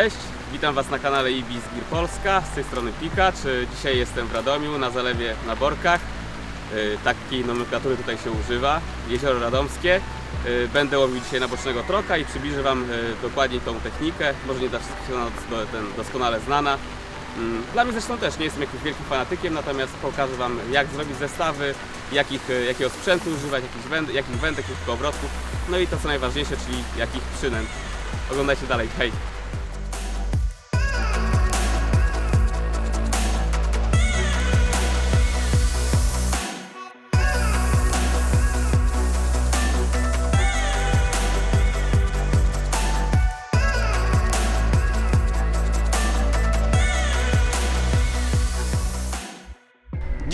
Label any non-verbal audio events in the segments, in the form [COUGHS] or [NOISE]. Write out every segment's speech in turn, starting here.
Cześć, witam Was na kanale Ibis Gear Polska, z tej strony Pikacz. Dzisiaj jestem w Radomiu, na zalewie na Borkach. Y, Takiej nomenklatury tutaj się używa, Jezioro Radomskie. Y, Będę łowił dzisiaj na bocznego troka i przybliżę Wam y, dokładniej tą technikę. Może nie dla wszystkich ona dos- ten doskonale znana. Mm, Dla mnie zresztą też nie jestem jakimś wielkim fanatykiem, natomiast pokażę Wam jak zrobić zestawy, jakich, jakiego sprzętu używać, jakich, węd, jakich wędek, jakich kołowrotków, no i to co najważniejsze, czyli jakich przynęt. Oglądajcie dalej, hej!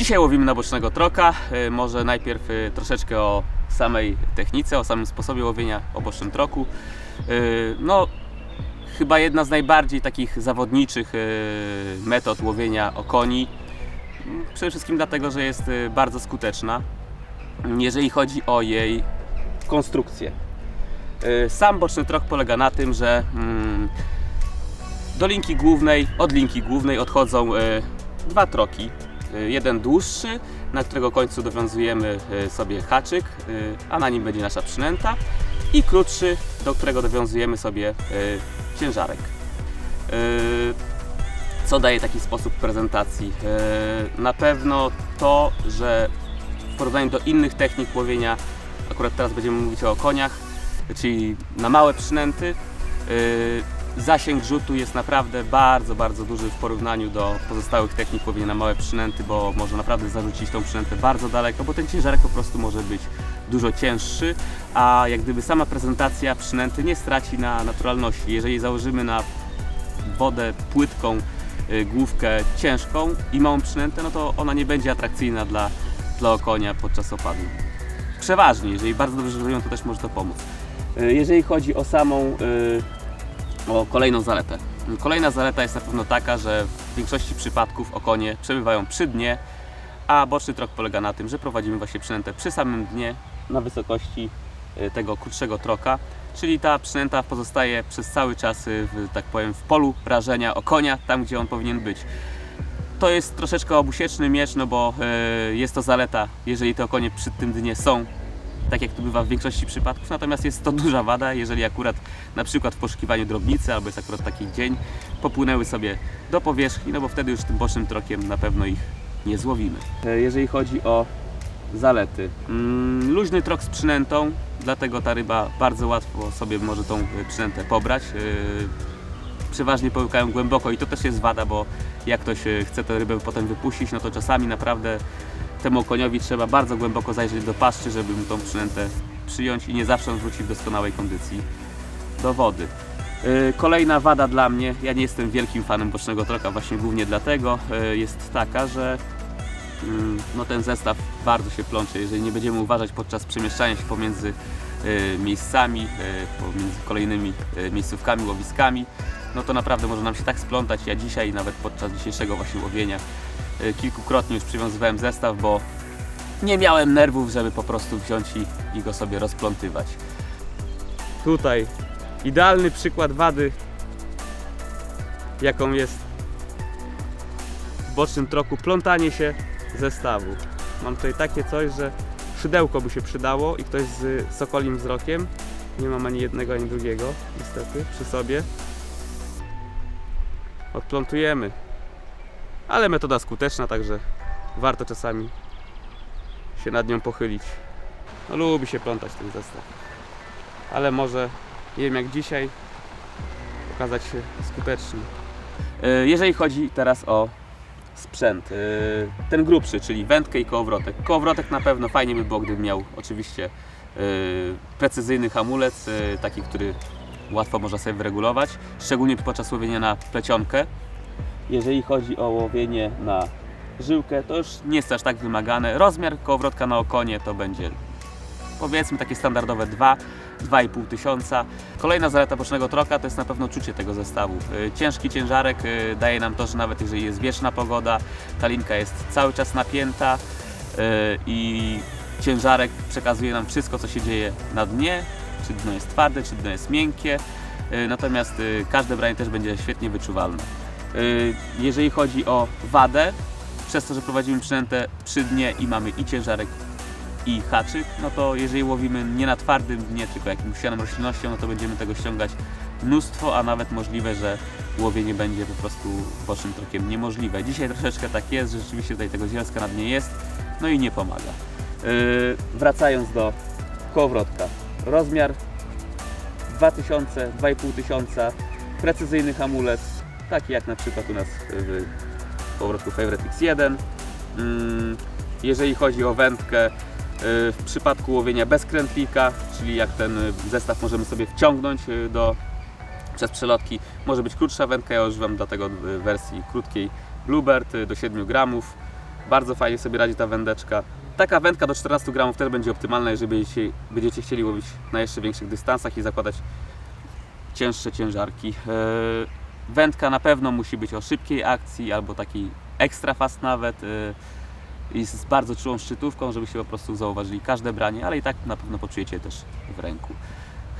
Dzisiaj łowimy na bocznego troka. Y, Może najpierw y, troszeczkę o samej technice, o samym sposobie łowienia o bocznym troku. Y, No, chyba jedna z najbardziej takich zawodniczych metod łowienia okoni. Przede wszystkim dlatego, że jest bardzo skuteczna, jeżeli chodzi o jej konstrukcję. Sam boczny trok polega na tym, że mm, do linki głównej, od linki głównej odchodzą dwa troki. Y, Jeden dłuższy, na którego końcu dowiązujemy y, sobie haczyk, y, a na nim będzie nasza przynęta. I krótszy, do którego dowiązujemy sobie ciężarek. Co daje taki sposób prezentacji? Na pewno to, że w porównaniu do innych technik łowienia, akurat teraz będziemy mówić o koniach, czyli na małe przynęty, zasięg rzutu jest naprawdę bardzo, bardzo duży w porównaniu do pozostałych technik na małe przynęty, bo może naprawdę zarzucić tą przynętę bardzo daleko, bo ten ciężarek po prostu może być dużo cięższy, a jak gdyby sama prezentacja przynęty nie straci na naturalności. Jeżeli założymy na wodę płytką y, główkę ciężką i małą przynętę, no to ona nie będzie atrakcyjna dla, dla okonia podczas opadu. Przeważnie, jeżeli bardzo dobrze żyją, to też może to pomóc. Y, Jeżeli chodzi o samą y, o kolejną zaletę. Kolejna zaleta jest na pewno taka, że w większości przypadków okonie przebywają przy dnie, a boczny trok polega na tym, że prowadzimy właśnie przynętę przy samym dnie na wysokości y, tego krótszego troka, czyli ta przynęta pozostaje przez cały czas y, w, tak powiem, w polu rażenia okonia, tam gdzie on powinien być. To jest troszeczkę obusieczny miecz, no bo y, jest to zaleta, jeżeli te okonie przy tym dnie są tak jak to bywa w większości przypadków, natomiast jest to duża wada, jeżeli akurat na przykład w poszukiwaniu drobnicy, albo jest akurat taki dzień, popłynęły sobie do powierzchni, no bo wtedy już tym bocznym trokiem na pewno ich nie złowimy. E, Jeżeli chodzi o zalety, mm, luźny trok z przynętą, dlatego ta ryba bardzo łatwo sobie może tą y, przynętę pobrać. Y, Przeważnie połykają głęboko i to też jest wada, bo jak ktoś chce tę rybę potem wypuścić, no to czasami naprawdę temu koniowi trzeba bardzo głęboko zajrzeć do paszczy, żeby mu tą przynętę przyjąć i nie zawsze on wróci w doskonałej kondycji do wody. Yy, Kolejna wada dla mnie, ja nie jestem wielkim fanem bocznego troka, właśnie głównie dlatego, yy, jest taka, że mm, no ten zestaw bardzo się plącze. Jeżeli nie będziemy uważać podczas przemieszczania się pomiędzy miejscami, pomiędzy kolejnymi miejscówkami, łowiskami, no to naprawdę może nam się tak splątać. Ja dzisiaj, nawet podczas dzisiejszego właśnie łowienia, kilkukrotnie już przywiązywałem zestaw, bo nie miałem nerwów, żeby po prostu wziąć i, i go sobie rozplątywać. Tutaj idealny przykład wady, jaką jest w bocznym troku plątanie się zestawu. Mam tutaj takie coś, że szydełko by się przydało i ktoś z sokolim wzrokiem. Nie mam ani jednego, ani drugiego, niestety, przy sobie. Odplątujemy. Ale metoda skuteczna, także warto czasami się nad nią pochylić. No, lubi się plątać ten zestaw. Ale może, nie wiem jak dzisiaj, okazać się skuteczny. E, Jeżeli chodzi teraz o sprzęt, e, ten grubszy, czyli wędkę i kołowrotek. Kołowrotek na pewno fajnie by było, gdyby miał oczywiście e, precyzyjny hamulec, taki, który łatwo można sobie wyregulować, szczególnie podczas łowienia na plecionkę. Jeżeli chodzi o łowienie na żyłkę, to już nie jest aż tak wymagane. Rozmiar kołowrotka na okonie to będzie powiedzmy takie standardowe 2, 2,5 tysiąca. Kolejna zaleta bocznego troka to jest na pewno czucie tego zestawu. Y, Ciężki ciężarek y, daje nam to, że nawet jeżeli jest wieczna pogoda, ta linka jest cały czas napięta y, i ciężarek przekazuje nam wszystko, co się dzieje na dnie, czy dno jest twarde, czy dno jest miękkie. natomiast każde branie też będzie świetnie wyczuwalne. Y, Jeżeli chodzi o wadę, przez to, że prowadzimy przynętę przy dnie i mamy i ciężarek i haczyk, no to jeżeli łowimy nie na twardym dnie, tylko jakimś sianą roślinnością, no to będziemy tego ściągać mnóstwo, a nawet możliwe, że łowienie będzie po prostu bocznym trokiem niemożliwe. Dzisiaj troszeczkę tak jest, że rzeczywiście tutaj tego zielska na dnie jest, no i nie pomaga. Yy, wracając do kołowrotka. Rozmiar 2000, 2500, precyzyjny hamulec, taki jak na przykład u nas w kołowrotku Favorite X1. Mm, Jeżeli chodzi o wędkę, y, w przypadku łowienia bez krętlika, czyli jak ten y, zestaw możemy sobie wciągnąć do, przez przelotki, może być krótsza wędka, ja używam dlatego y, wersji krótkiej Bluebird do 7 gramów. Bardzo fajnie sobie radzi ta wędeczka. Taka wędka do 14 gramów też będzie optymalna, jeżeli będziecie, będziecie chcieli łowić na jeszcze większych dystansach i zakładać cięższe ciężarki. Wędka na pewno musi być o szybkiej akcji albo takiej extra fast nawet yy, i z bardzo czułą szczytówką, żebyście po prostu zauważyli każde branie, ale i tak na pewno poczujecie też w ręku.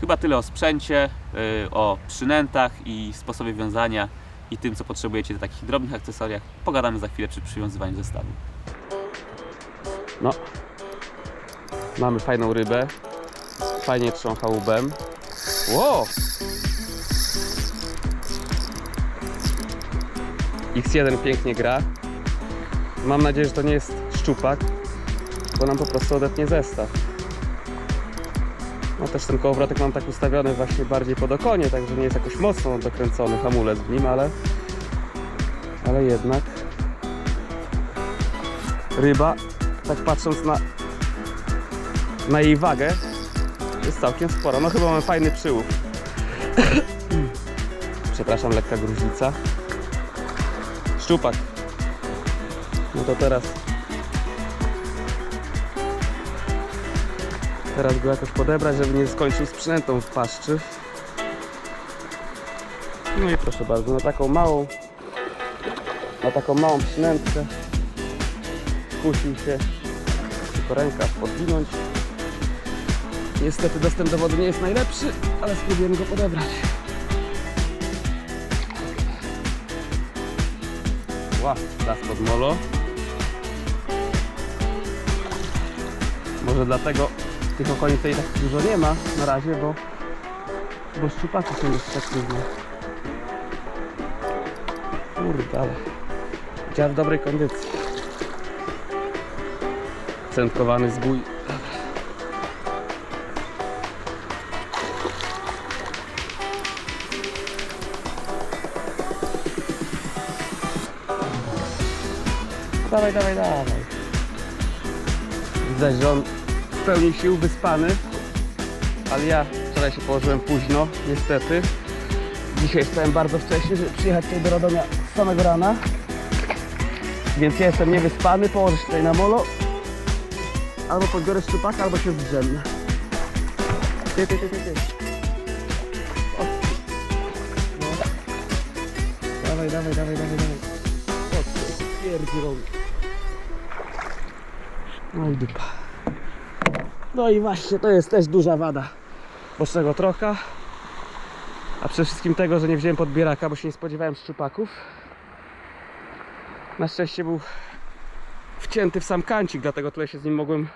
Chyba tyle o sprzęcie, yy, o przynętach i sposobie wiązania i tym, co potrzebujecie do takich drobnych akcesoriach. Pogadamy za chwilę przy przywiązywaniu zestawu. No, mamy fajną rybę, fajnie trzącha łbem. Wow! X1 pięknie gra. Mam nadzieję, że to nie jest szczupak, bo nam po prostu odetnie zestaw. No też ten kołowrotek mam tak ustawiony właśnie bardziej pod okonie, także nie jest jakoś mocno dokręcony hamulec w nim, ale ale jednak ryba, tak patrząc na na jej wagę, jest całkiem spora. No chyba mamy fajny przyłów. [COUGHS] Przepraszam, lekka gruźlica. Szczupak. No to teraz. Teraz go jakoś podebrać, żeby nie skończył z przynętą w paszczy. No i proszę bardzo, na taką małą na taką małą przynętkę kusił się tylko rękaw podwinąć. Niestety dostęp do wody nie jest najlepszy, ale spróbujemy go podebrać. Ła, raz pod molo. Może dlatego tych okolic tutaj tak dużo nie ma na razie, bo, bo szczupaki są dość aktywne. Kurde, ale w dobrej kondycji. Centkowany zbój. Dawaj, dawaj, dawaj. Widać, że on w pełni sił, wyspany. Ale ja wczoraj się położyłem późno, niestety. Dzisiaj wstałem bardzo wcześnie, żeby przyjechać tutaj do Radomia z samego rana. Więc ja jestem niewyspany, położę się tutaj na molo. Albo podbiorę szczupaka, albo się zdrzemnę. Ty, ty, ty, ty, ty. O. No. Dawaj, dawaj, dawaj, dawaj, dawaj. O, co pierdzi robi. No i dupa. No i właśnie, to jest też duża wada bocznego trocha. A przede wszystkim tego, że nie wziąłem podbieraka, bo się nie spodziewałem szczupaków. Na szczęście był wcięty w sam kancik, dlatego tyle się z nim mogłem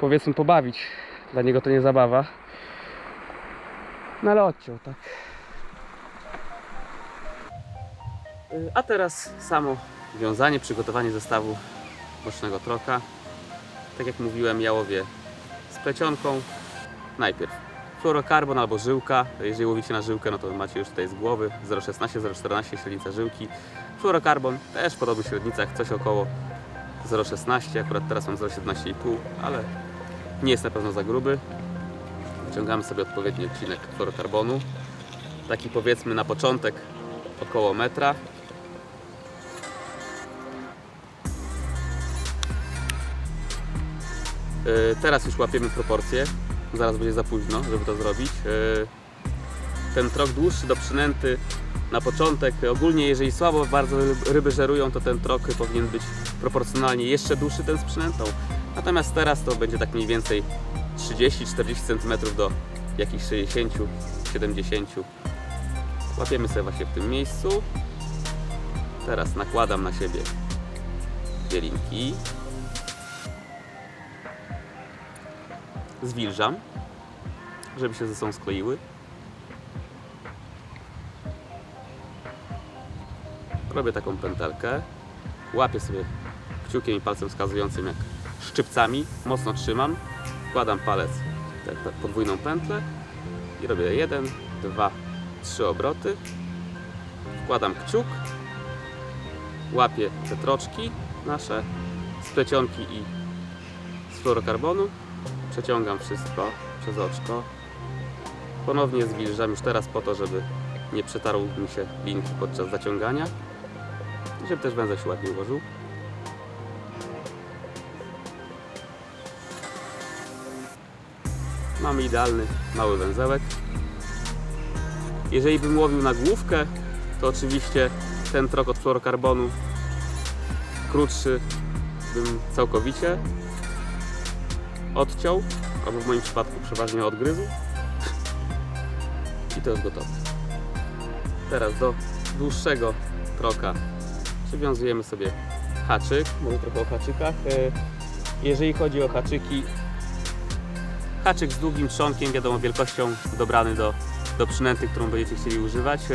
powiedzmy pobawić. Dla niego to nie zabawa. No ale odciął, tak. Y, A teraz samo wiązanie, przygotowanie zestawu bocznego troka. Tak jak mówiłem, ja łowię z plecionką. Najpierw fluorokarbon albo żyłka. Jeżeli łowicie na żyłkę, no to macie już tutaj z głowy 0,16, 0,14 średnica żyłki. Fluorokarbon też w średnicach, coś około 0,16. Akurat teraz mam 0,17,5, ale nie jest na pewno za gruby. Wyciągamy sobie odpowiedni odcinek fluorokarbonu. Taki powiedzmy na początek około metra. Teraz już łapiemy proporcje. Zaraz będzie za późno, żeby to zrobić. Yy, Ten trok dłuższy do przynęty na początek. Ogólnie jeżeli słabo bardzo ryb- ryby żerują, to ten trok powinien być proporcjonalnie jeszcze dłuższy ten z przynętą. Natomiast teraz to będzie tak mniej więcej 30-40 cm do jakichś 60 70. Łapiemy sobie właśnie w tym miejscu. Teraz nakładam na siebie dwie Zwilżam, żeby się ze sobą skleiły. Robię taką pętelkę. Łapię sobie kciukiem i palcem wskazującym jak szczypcami. Mocno trzymam. Wkładam palec tę podwójną pętlę i robię jeden, dwa, trzy obroty. Wkładam kciuk. Łapię te troczki nasze z plecionki i z fluorokarbonu. Przeciągam wszystko przez oczko. Ponownie zwilżam już teraz po to, żeby nie przetarł mi się linki podczas zaciągania. I żeby też węzeł się ładnie ułożył. Mamy idealny mały węzełek. Jeżeli bym łowił na główkę, to oczywiście ten trok od fluorokarbonu krótszy bym całkowicie odciął, albo w moim przypadku przeważnie odgryzł. I to jest gotowe. Teraz do dłuższego troka przywiązujemy sobie haczyk. Może trochę o haczykach. E, Jeżeli chodzi o haczyki, haczyk z długim trzonkiem, wiadomo wielkością dobrany do, do przynęty, którą będziecie chcieli używać. E,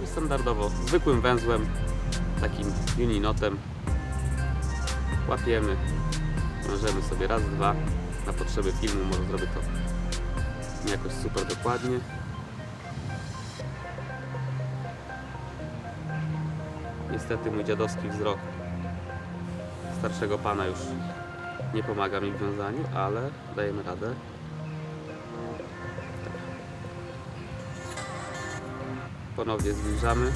no Standardowo zwykłym węzłem, takim uninotem łapiemy, wiążemy sobie raz, dwa. Na potrzeby filmu może zrobię to jakoś super dokładnie. Niestety mój dziadowski wzrok starszego pana już nie pomaga mi w wiązaniu, ale dajemy radę. Ponownie zbliżamy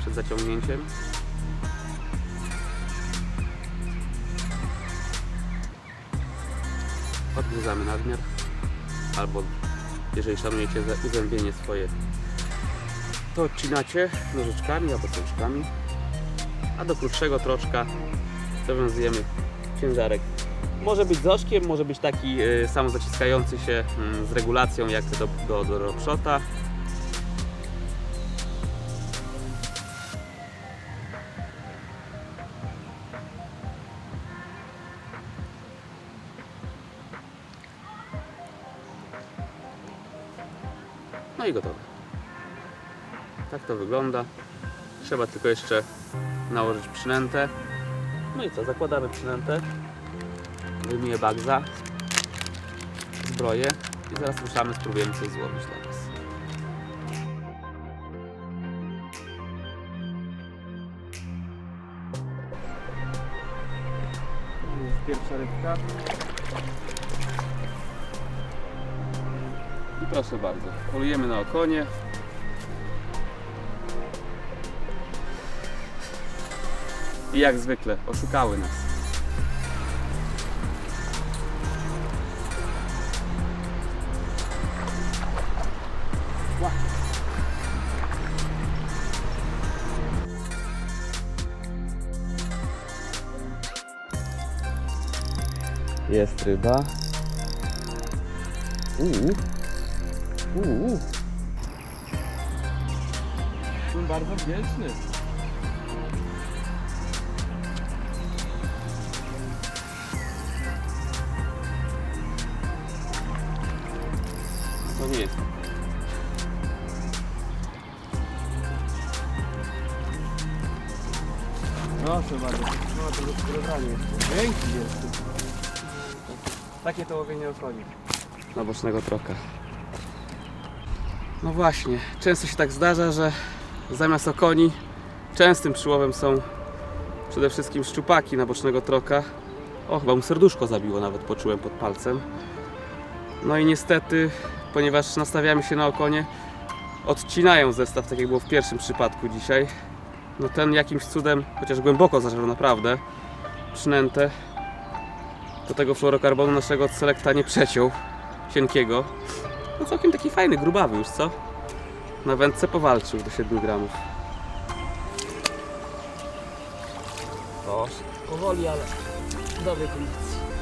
przed zaciągnięciem. Odgryzamy nadmiar, albo jeżeli szanujecie za- uzębienie swoje, to odcinacie nożyczkami albo cączkami, a do krótszego troczka zawiązujemy ciężarek. Może być z oczkiem, może być taki y, samozaciskający się mm, z regulacją jak do, do, do ropszota. No i gotowe. Tak to wygląda. Trzeba tylko jeszcze nałożyć przynętę. No i co, zakładamy przynętę. Wyjmuję bagza. Zbroję. I zaraz ruszamy, spróbujemy coś złowić dla Was. Pierwsza rybka. Proszę bardzo, polujemy na okonie. I jak zwykle oszukały nas. Jest ryba. Uuu. Uuu. Jestem bardzo wdzięczny. To nie jest. Proszę bardzo. No to jest wybranie jeszcze. Dzięki wielkie. Takie to łowienie okoni. na bocznego troka. No właśnie, często się tak zdarza, że zamiast okoni częstym przyłowem są przede wszystkim szczupaki na bocznego troka. O, chyba mu serduszko zabiło, nawet poczułem pod palcem. No i niestety, ponieważ nastawiamy się na okonie, odcinają zestaw, tak jak było w pierwszym przypadku dzisiaj. No ten jakimś cudem, chociaż głęboko zażarł naprawdę, przynętę, do tego fluorokarbonu naszego od selekta nie przeciął cienkiego. No całkiem taki fajny, grubawy już, co? Na wędce powalczył do 7 gramów. Powoli, ale w dobrej kondycji.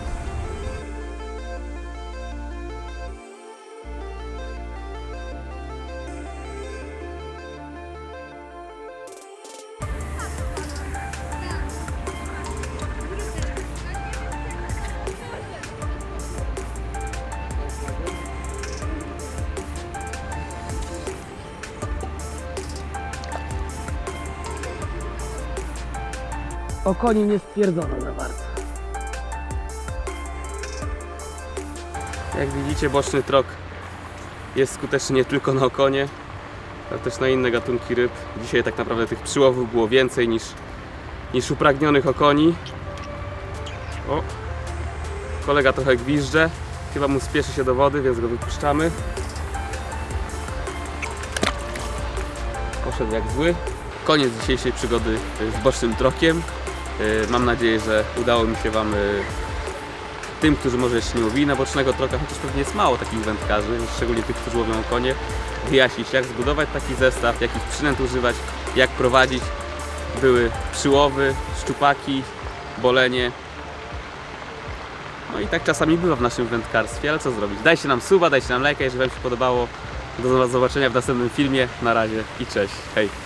Koni nie stwierdzono za bardzo. Jak widzicie, boczny trok jest skuteczny nie tylko na okonie, ale też na inne gatunki ryb. Dzisiaj tak naprawdę tych przyłowów było więcej niż, niż upragnionych okoni. O, kolega trochę gwizdże. Chyba mu spieszy się do wody, więc go wypuszczamy. Poszedł jak zły. Koniec dzisiejszej przygody z bocznym trokiem. Yy, Mam nadzieję, że udało mi się Wam yy, tym, którzy może jeszcze nie łowili na bocznego troka, chociaż pewnie jest mało takich wędkarzy, szczególnie tych, którzy łowią konie, wyjaśnić jak zbudować taki zestaw, jakich przynęt używać, jak prowadzić. Były przyłowy, szczupaki, bolenie. No i tak czasami bywa w naszym wędkarstwie, ale co zrobić? Dajcie nam suba, dajcie nam lajka, jeżeli Wam się podobało. Do zobaczenia w następnym filmie. Na razie i cześć. Hej.